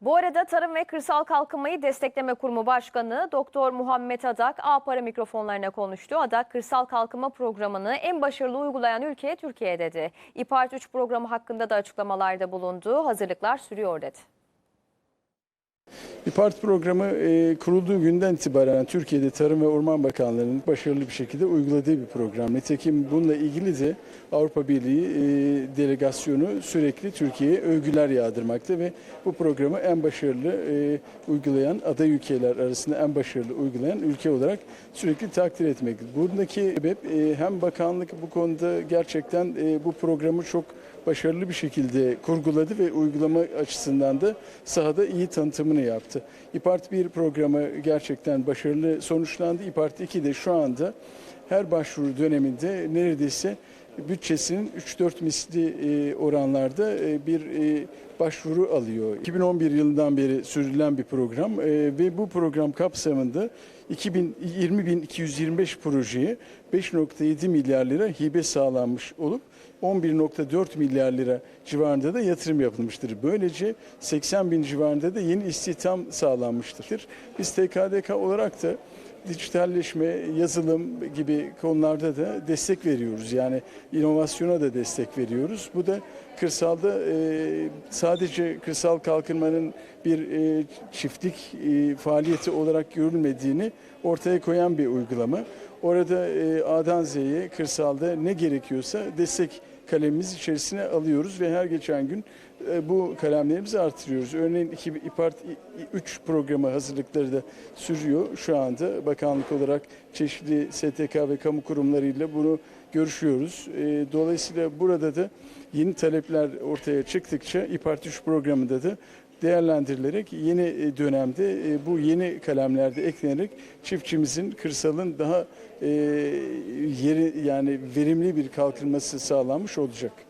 Bu arada Tarım ve Kırsal Kalkınmayı Destekleme Kurumu Başkanı Doktor Muhammed Adak A Para mikrofonlarına konuştu. Adak kırsal kalkınma programını en başarılı uygulayan ülke Türkiye dedi. İPART 3 programı hakkında da açıklamalarda bulundu. Hazırlıklar sürüyor dedi. İPART programı e, kurulduğu günden itibaren Türkiye'de Tarım ve Orman Bakanlığı'nın başarılı bir şekilde uyguladığı bir program. Nitekim bununla ilgili de Avrupa Birliği e, delegasyonu sürekli Türkiye'ye övgüler yağdırmakta ve bu programı en başarılı e, uygulayan aday ülkeler arasında en başarılı uygulayan ülke olarak sürekli takdir etmek. Buradaki sebep e, hem bakanlık bu konuda gerçekten e, bu programı çok başarılı bir şekilde kurguladı ve uygulama açısından da sahada iyi tanıtımını yaptı. İPART 1 programı gerçekten başarılı sonuçlandı. İPART 2 de şu anda her başvuru döneminde neredeyse bütçesinin 3-4 misli e, oranlarda e, bir e, başvuru alıyor. 2011 yılından beri sürdürülen bir program ve bu program kapsamında 20.225 projeye 5.7 milyar lira hibe sağlanmış olup 11.4 milyar lira civarında da yatırım yapılmıştır. Böylece 80 bin civarında da yeni istihdam sağlanmıştır. Biz TKDK olarak da dijitalleşme, yazılım gibi konularda da destek veriyoruz. Yani inovasyona da destek veriyoruz. Bu da kırsalda e, sadece kırsal kalkınmanın bir e, çiftlik e, faaliyeti olarak görülmediğini ortaya koyan bir uygulama. Orada e, A'dan Z'ye kırsalda ne gerekiyorsa destek kalemimiz içerisine alıyoruz ve her geçen gün e, bu kalemlerimizi artırıyoruz. Örneğin iki- İPART 3 programı hazırlıkları da sürüyor. Şu anda bakanlık olarak çeşitli STK ve kamu kurumlarıyla bunu görüşüyoruz. E, Dolayısıyla burada da yeni talepler ortaya çıktıkça İPART 3 programında da değerlendirilerek yeni e, dönemde bu yeni kalemlerde eklenerek çiftçimizin kırsalın daha yeri yani verimli bir kalkınması sağlanmış olacak.